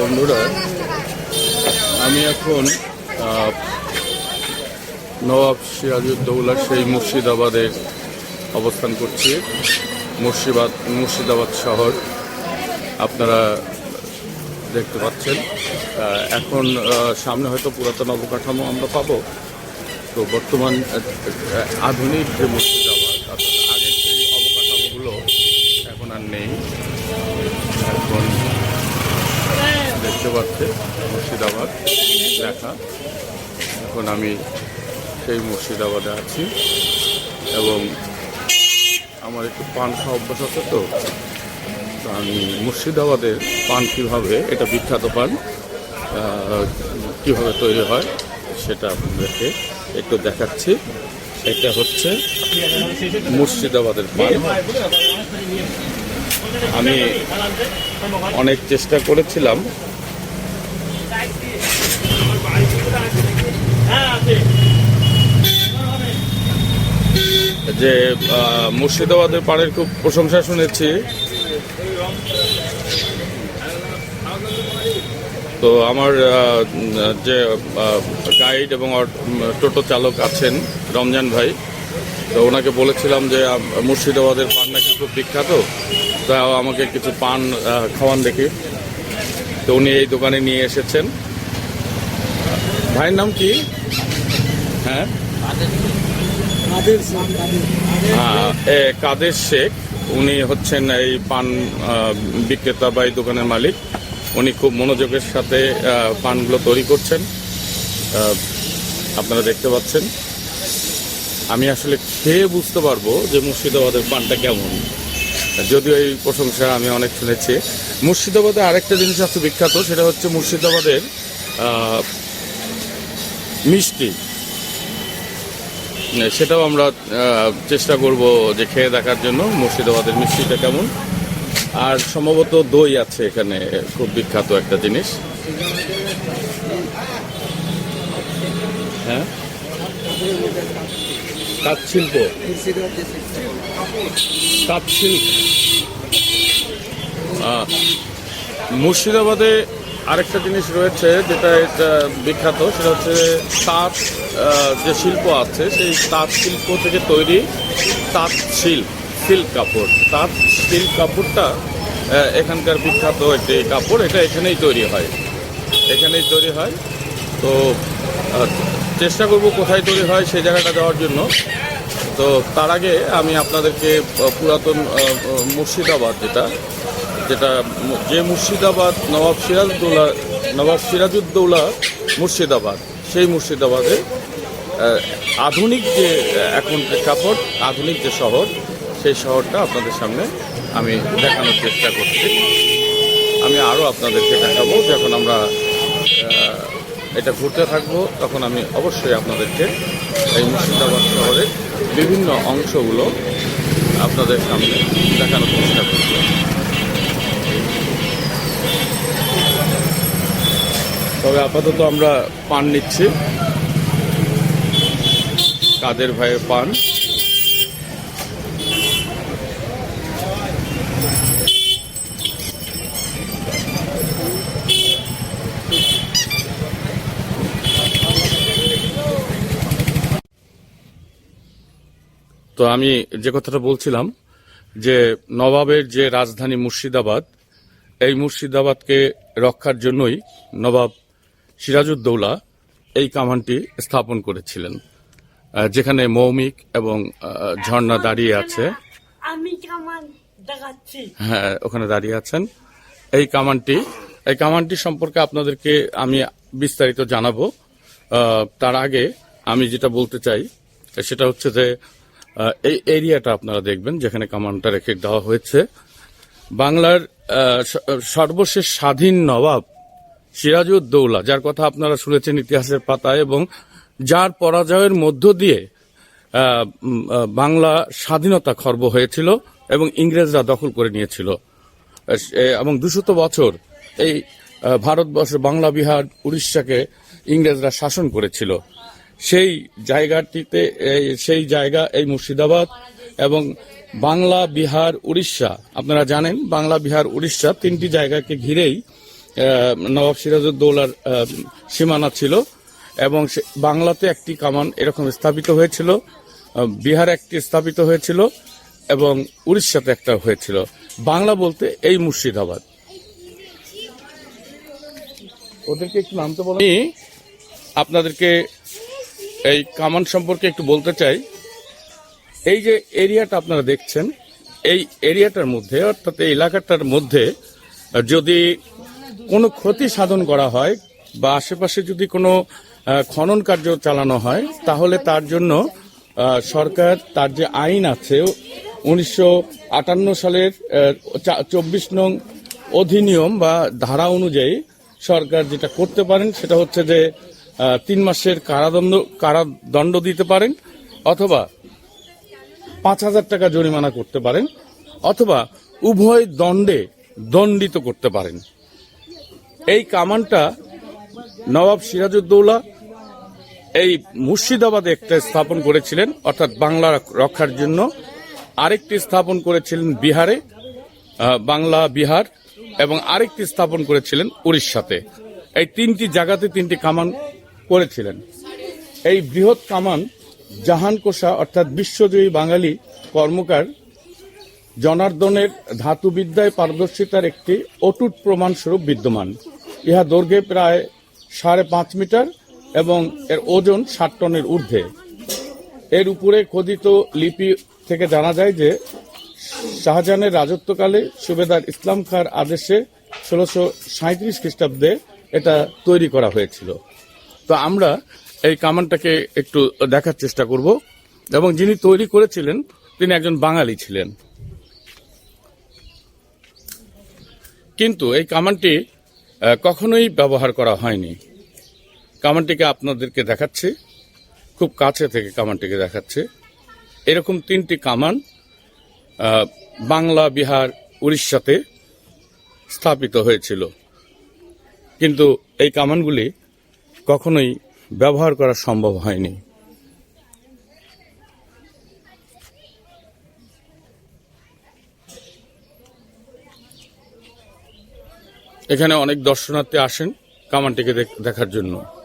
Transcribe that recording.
বন্ধুরা, আমি এখন নবাব সিরাজউদ্দৌলা সেই মুর্শিদাবাদে অবস্থান করছি, মুর্শিদাবাদ মুর্শিদাবাদ শহর। আপনারা দেখতে পাচ্ছেন এখন সামনে হয়তো পুরাতন অবকাঠামো আমরা পাবো। তো বর্তমান আধুনিক যে মুর্শিদাবাদ আগের সেই অবকাঠামোগুলো এখন আর নেই। এখন দেখতে মুর্শিদাবাদ লেখা। এখন আমি সেই মুর্শিদাবাদে আছি। এবং আমার একটু পান খাওয়া অভ্যাস আছে তো আমি মুর্শিদাবাদের পান কীভাবে, এটা বিখ্যাত পান কীভাবে তৈরি হয় সেটা আপনাদেরকে একটু দেখাচ্ছি। এটা হচ্ছে মুর্শিদাবাদের পান। আমি অনেক চেষ্টা করেছিলাম যে মুর্শিদাবাদের পাড়ের খুব প্রশংসা শুনেছি। তো আমার যে গাইড এবং টোটো চালক আছেন, রমজান ভাই, তো ওনাকে বলেছিলাম যে মুর্শিদাবাদের পান নাকি খুব বিখ্যাত তা আমাকে কিছু পান খাওয়ান দেখি। তো উনি এই দোকানে নিয়ে এসেছেন। ভাইয়ের নাম কি? হ্যাঁ? কাদের শেখ। উনি হচ্ছেন এই পান বিক্রেতা বা এই দোকানের মালিক। উনি খুব মনোযোগের সাথে পানগুলো তৈরি করছেন। আপনারা দেখতে পাচ্ছেন। আমি আসলে খেয়ে বুঝতে পারব যে মুর্শিদাবাদের পানটা কেমন। যদিও এই প্রশংসা আমি অনেক শুনেছি। মুর্শিদাবাদে আরেকটা জিনিস আছে বিখ্যাত, সেটা হচ্ছে মুর্শিদাবাদের মিষ্টি। সেটাও আমরা চেষ্টা করব যে খেয়ে দেখার জন্য মুর্শিদাবাদের মিষ্টিটা কেমন। আর সম্ভবত দই আছে এখানে, খুব বিখ্যাত একটা জিনিস। হ্যাঁ? তাঁত শিল্প শিল্প মুর্শিদাবাদে আরেকটা জিনিস রয়েছে যেটা এটা বিখ্যাত, সেটা হচ্ছে তাঁত যে শিল্প আছে, সেই তাঁত শিল্প থেকে তৈরি তাঁত শিল্প সিল্ক কাপড়। তাঁত সিল্ক কাপড়টা এখানকার বিখ্যাত একটি কাপড়, এটা এখানেই তৈরি হয়। এখানেই তৈরি হয়। তো চেষ্টা করব কোথায় তৈরি হয় সেই জায়গাটা যাওয়ার জন্য। তো, তার আগে আমি আপনাদেরকে পুরাতন মুর্শিদাবাদ যেটা যেটা যে মুর্শিদাবাদ নবাব সিরাজউদ্দৌলা নবাব সিরাজউদ্দৌলা মুর্শিদাবাদ, সেই মুর্শিদাবাদে আধুনিক যে এখন প্রেক্ষাপট, আধুনিক যে শহর, সেই শহরটা আপনাদের সামনে আমি দেখানোর চেষ্টা করছি। আমি আরও আপনাদেরকে দেখাবো যখন আমরা এটা ঘুরতে থাকব, তখন আমি অবশ্যই আপনাদেরকে এই মুর্শিদাবাদ শহরের বিভিন্ন অংশগুলো আপনাদের সামনে দেখানোর চেষ্টা করব। তবে আপাতত আমরা পান নিচ্ছি। কাদের ভাইয়ের পান? তো আমি যে কথাটা বলছিলাম, যে নবাবের যে রাজধানী মুর্শিদাবাদ, এই মুর্শিদাবাদকে রক্ষার জন্যই নবাব সিরাজউদ্দৌলা এই কামানটি স্থাপন করেছিলেন যেখানে মৌমিক এবং ঝর্ণা দাঁড়িয়ে আছে। আমি কেমন দেখাচ্ছি। হ্যাঁ ওখানে দাঁড়িয়ে আছেন। এই কামানটি এই কামানটি সম্পর্কে আপনাদেরকে আমি বিস্তারিত জানাব। তার আগে আমি যেটা বলতে চাই সেটা হচ্ছে যে এই এরিয়াটা আপনারা দেখবেন যেখানে কামানটা রেখে দেওয়া হয়েছে। বাংলার সর্বশেষ স্বাধীন নবাব সিরাজউদ্দৌলা, যার কথা আপনারা শুনেছেন ইতিহাসের পাতায়, এবং যার পরাজয়ের মধ্য দিয়ে বাংলা স্বাধীনতা খর্ব হয়েছিল এবং ইংরেজরা দখল করে নিয়েছিল। এবং দুশত বছর এই ভারতবর্ষ বাংলা, বিহার, উড়িষ্যাকে ইংরেজরা শাসন করেছিল। সেই জায়গাটিতে সেই জায়গা, এই মুর্শিদাবাদ এবং বাংলা, বিহার, উড়িষ্যা, আপনারা জানেন, বাংলা, বিহার, উড়িষ্যা তিনটি জায়গাকে ঘিরেই নবাব সিরাজউদ্দৌলার সীমানা ছিল এবং বাংলাতে একটি কামান এরকম স্থাপিত হয়েছিল বিহারে একটি স্থাপিত হয়েছিল এবং উড়িষ্যাতে একটা হয়েছিল। বাংলা বলতে এই মুর্শিদাবাদ। ওদেরকে একটু নামতে বলো। আপনাদেরকে এই কামান সম্পর্কে একটু বলতে চাই। এই যে এরিয়াটা আপনারা দেখছেন, এই এরিয়াটার মধ্যে, অর্থাৎ এই এলাকাটার মধ্যে যদি কোনো ক্ষতি সাধন করা হয় বা আশেপাশে যদি কোনো খনন কার্য চালানো হয়, তাহলে তার জন্য সরকার তার যে আইন আছে, উনিশশো আটান্ন সালের চব্বিশ নং অধিনিয়ম বা ধারা অনুযায়ী সরকার যেটা করতে পারেন, সেটা হচ্ছে যে তিন মাসের কারাদণ্ড কারাদণ্ড দিতে পারেন, অথবা পাঁচ হাজার টাকা জরিমানা করতে পারেন, অথবা উভয় দণ্ডে দণ্ডিত করতে পারেন। এই কামানটা নবাব সিরাজউদ্দৌলা এই মুর্শিদাবাদে একটা স্থাপন করেছিলেন, অর্থাৎ বাংলা রক্ষার জন্য। আরেকটি স্থাপন করেছিলেন বিহারে বাংলা, বিহার, এবং আরেকটি স্থাপন করেছিলেন উড়িষ্যাতে। এই তিনটি জায়গাতে তিনটি কামান করেছিলেন। এই বৃহৎ কামান জাহান কোষা অর্থাৎ বিশ্বজয়ী বাঙালি কর্মকার জনার্দনের ধাতুবিদ্যায় পারদর্শিতার একটি অটুট প্রমাণস্বরূপ বিদ্যমান। ইহা দৈর্ঘ্যে প্রায় সাড়ে পাঁচ মিটার এবং এর ওজন ষাট টনের ঊর্ধ্বে। এর উপরে খোদিত লিপি থেকে জানা যায় যে, শাহজাহানের রাজত্বকালে সুবেদার ইসলাম খাঁর আদেশে ষোলোশো সাঁত্রিশ খ্রিস্টাব্দে এটা তৈরি করা হয়েছিল। তো আমরা এই কামানটাকে একটু দেখার চেষ্টা করব। এবং যিনি তৈরি করেছিলেন, তিনি একজন বাঙালি ছিলেন। কিন্তু এই কামানটি কখনোই ব্যবহার করা হয়নি। কামানটিকে আপনাদেরকে দেখাচ্ছি। খুব কাছে থেকে কামানটিকে দেখাচ্ছে। এরকম তিনটি কামান বাংলা, বিহার, উড়িষ্যাতে স্থাপিত হয়েছিল। কিন্তু এই কামানগুলি কখনোই ব্যবহার করা সম্ভব হয়নি। এখানে অনেক দর্শনার্থী আসেন কামানটিকে দেখ- দেখার জন্য।